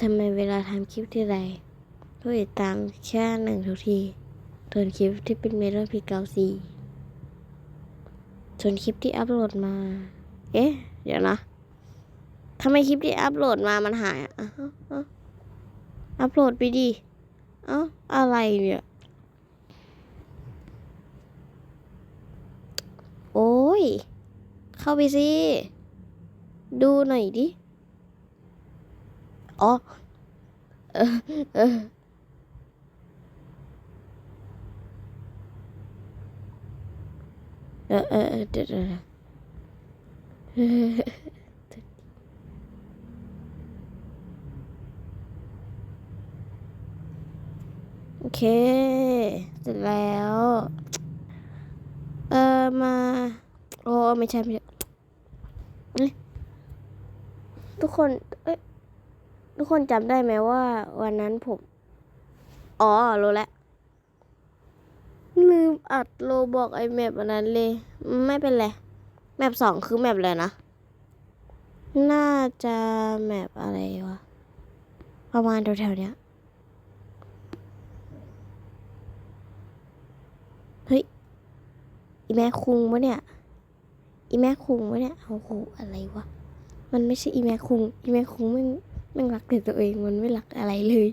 ทำไมเวลาทำคลิปที่ไรผู้ติดตามแค่หนึ่งทุกทีส่วนคลิปที่เป็นเมทัลพีเกาซีส่วนคลิปที่อัพโหลดมา เอ๊ะ เดี๋ยวนะทำไมคลิปที่อัพโหลดมามันหายอะอ๋ออ้อัพโหลดไปดิเอ้าอะไรเนี่ย โอ้ย เข้าไปสิ ดูหน่อยดิ อ๋อเออเออเออเอเดี๋ยวเดี๋ยวเดี๋ยวโอเค เสร็จแล้ว เออมา โอ้ ไม่ใช่ไม่ใช่ทุกคน เอ้ย ทุกคนจำได้ไหมว่า วันนั้นผม อ๋อรู้แล้วลืมอัดโลบอกไอแมปอันนั้นเลย ไม่เป็นไร แมปสองคือแมปอะไรนะ น่าจะแมปอะไรวะ ประมาณแถวๆเนี้ยเฮ้ย อีแม่คุงปะเนี่ย อีแม่คุงปะเนี่ยโอ้โหอะไรวะ มันไม่ใช่อีแม่คุง อีแม่คุงมัน มันรักแต่ตัวเองมันไม่รักอะไรเลย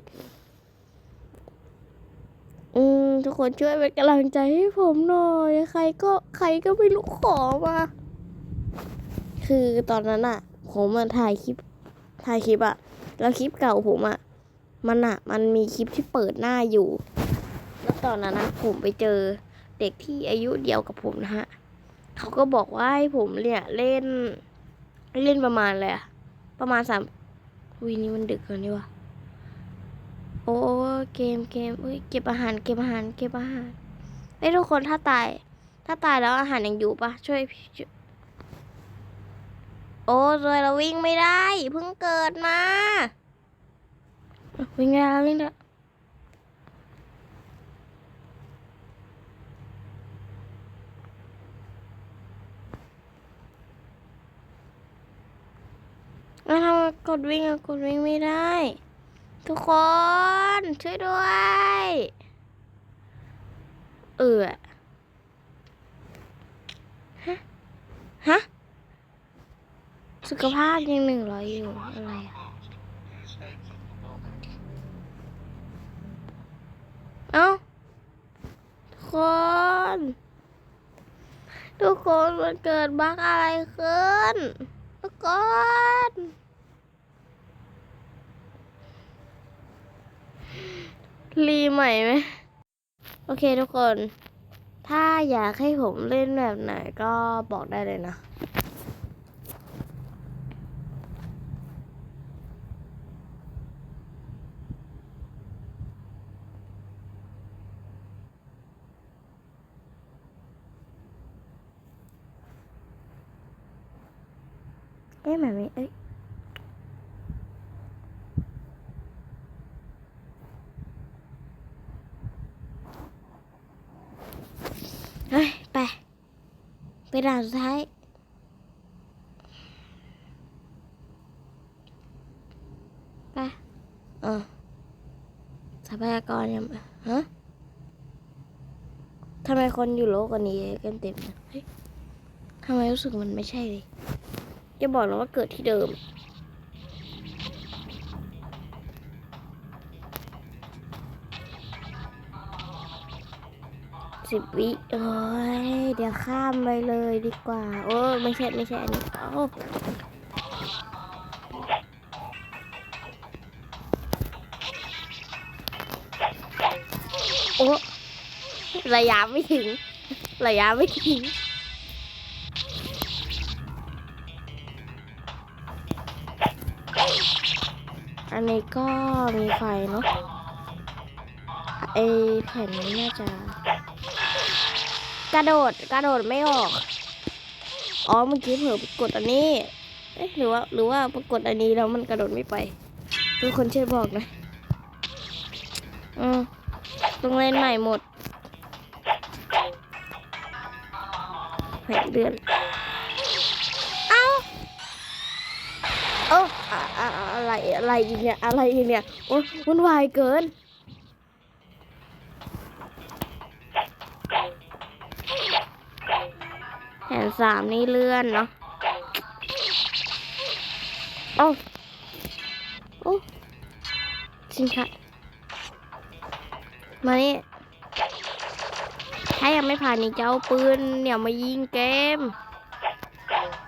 อืมทุกคนช่วยเป็นกำลังใจให้ผมหน่อย ใครก็ใครก็ไม่รู้ขอมา คือตอนนั้นอะผมมาถ่ายคลิปถ่ายคลิปอะแล้วคลิปเก่าผมอะมันอะมันมีคลิปที่เปิดหน้าอยู่ แล้วตอนนั้นนะผมไปเจอเด็กที่อายุเดียวกับผมนะฮะเขาก็บอกว่าให้ผมเนี่ยเล่น เล่นประมาณอะไรอะประมาณสาม วีนี้มันดึกเกินนี่วะโอ้เกมเกมเอ้ยเก็บอาหารเก็บอาหารเก็บอาหารไอ้ยทุกคนถ้าตาย ถ้าตายแล้วอาหารยังอยู่ปะช่วยช่วยโอ้เลยเราวิ่งไม่ได้เพิ่งเกิดมาวิ่งได้แล้วิ่งได้ แล้วแล้วทำกดวิ่งอะกดวิ่งไม่ได้ ทุกคนช่วยด้วย เออฮะ ฮะ สุขภาพยังหนึ่งร้อยอยู่ อะไรอะเอ้า ทุกคน ทุกคนมันเกิดบั๊กอะไรขึ้น ทุกคน รีใหม่ไหม โอเคทุกคน ถ้าอยากให้ผมเล่นแบบไหนก็บอกได้เลยนะเอ๊ะแบบนี้เอ้ย เฮ้ย ไป ไปด่านสุดท้าย ไปเออทรัพยากรยังฮะทำไมคนอยู่โลกกว่านี้กันเต็มเลยเฮ้ยทำไมรู้สึกมันไม่ใช่เลย จะบอกนะว่าเกิดที่เดิม สิบวิโอ้ยเดี๋ยวข้ามไปเลยดีกว่า โอ้ไม่ใช่ไม่ใช่อันนี้โอ้โอ้ระยะไม่ถึง ระยะไม่ถึงอันนี้ก็มีไฟเนาะไอแผ่นนี้น่าจะ กระโดดกระโดดไม่ออก อ๋อเมื่อกี้เผลอกดอันนี้เอ๊ะหรือว่าหรือว่าปรากดอันนี้แล้วมันกระโดดไม่ไปทุกคนช่วยบอกนะอืมต้องเล่นใหม่หมดแผ่นเดือนเอ้าเอออะอะอะไรอะไรอีกเนี่ยอะไรอีกเนี่ยโอ้วุ่นวายเกิน นสามนี่เลื่อนเนาะโอ้โอ้ชินค่ะมานี่ถ้ายังไม่ผ่านนี่จะเอาปืนเดี๋ยวมายิงเกม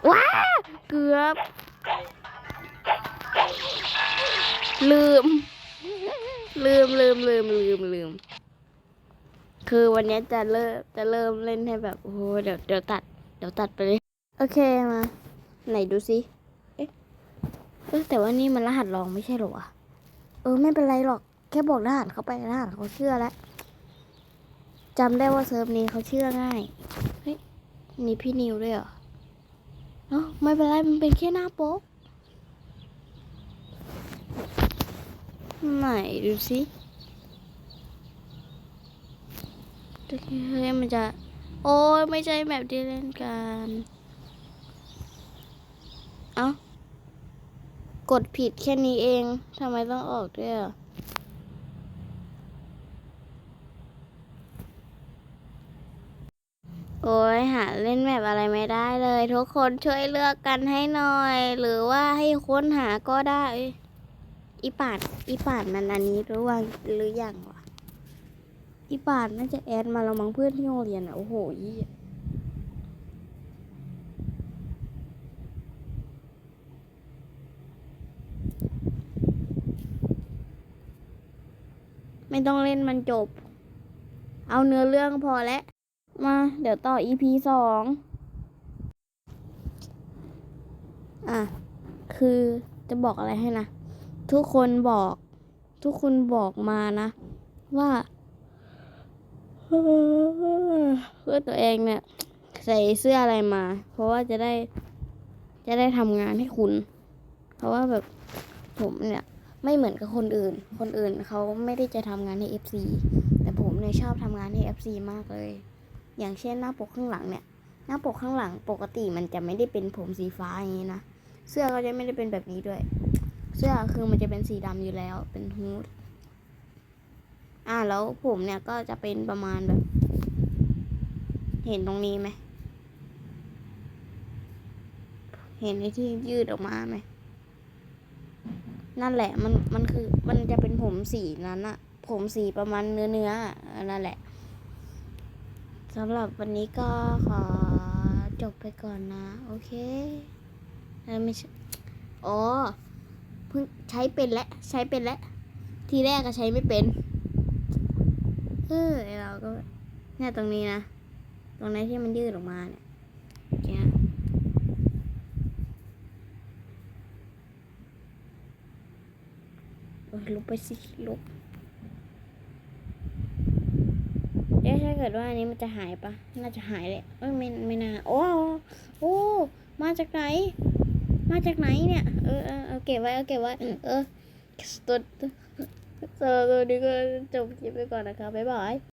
ว้า เกือบ ลืม ลืมลืมลืมลืมลืม คือวันนี้จะเริ่มจะเริ่มเล่นให้แบบ โอ้โห เดี๋ยวเดี๋ยวตัด เดี๋ยวตัดไปเลย โอเคมา ไหนดูสิเอ๊ะเอ้ยแต่ว่านี่มันรหัสรองไม่ใช่เหรอวะเออไม่เป็นไรหรอก แค่บอกรหัสเขาไปรหัสเขาเชื่อแล้วจำได้ว่าเซิร์ฟนี้เขาเชื่อง่ายเฮ้ยมีพี่นิวด้วยเหรอเนาะไม่เป็นไรมันเป็นแค่หน้าโป๊กไหนดูสิเฮ้ยมันจะ โอ้ยไม่ใช่แบบที่เล่นกัน เอ้ากดผิดแค่นี้เองทำไมต้องออกด้วยอะโอ้ยหาเล่นแบบอะไรไม่ได้เลย ทุกคนช่วยเลือกกันให้หน่อย หรือว่าให้ค้นหาก็ได้ อีป่านอีป่านมันอันนี้รือว่าหรือยังวะ อีป่านน่าจะแอดมาเรามังเพื่อนที่โรงเรียนอะ โอ้โหยี่ไม่ต้องเล่นมันจบ เอาเนื้อเรื่องพอแล้ว มา เดี๋ยวต่อ EP สองอะ คือจะบอกอะไรให้นะ ทุกคนบอก ทุกคนบอกมานะ ว่า เพื่อตัวเองเนี่ย ใส่เสื้ออะไรมา เพราะว่าจะได้ จะได้ทำงานให้คุณ เพราะว่าแบบผมเนี่ย ไม่เหมือนกับคนอื่น คนอื่นเขาไม่ได้จะทำงานให้ FC แต่ผมเนี่ยชอบทำงานให้ FC มากเลย อย่างเช่นหน้าปกข้างหลังเนี่ย หน้าปกข้างหลังปกติมันจะไม่ได้เป็นผมสีฟ้าอย่างนี้นะ เสื้อก็จะไม่ได้เป็นแบบนี้ด้วย เสื้อคือมันจะเป็นสีดำอยู่แล้ว เป็นฮูด อ่าแล้วผมเนี่ยก็จะเป็นประมาณแบบ เห็นตรงนี้ไหม เห็นไอ้ที่ยืดออกมาไหม นั่นแหละมันมันคือมันจะเป็นผมสีนั้นอะผมสีประมาณเนื้อเนื้อๆอนั่นแหละสำหรับวันนี้ก็ขอจบไปก่อนนะ โอเคไม่ใช่อ๋อเพิ่งใช้เป็นแล้วใช้เป็นแล้วทีแรกก็ใช้ไม่เป็น เออเราก็เนี่ยตรงนี้นะ ตรงนี้ที่มันยืดออกมาเนี่ยเนี่ยลุกไปสิลุกเอ๊ะถ้าเกิดว่าอันนี้มันจะหายปะน่าจะหายเลยเอ้ยไม่ไม่น่าโอ้โอ้มาจากไหน มาจากไหนเนี่ย เออเออเอาเก็บไว้เอาเก็บไว้เออตัว ตัวตัวนี้ก็จบคลิปไปก่อนนะคะบ๊ายบาย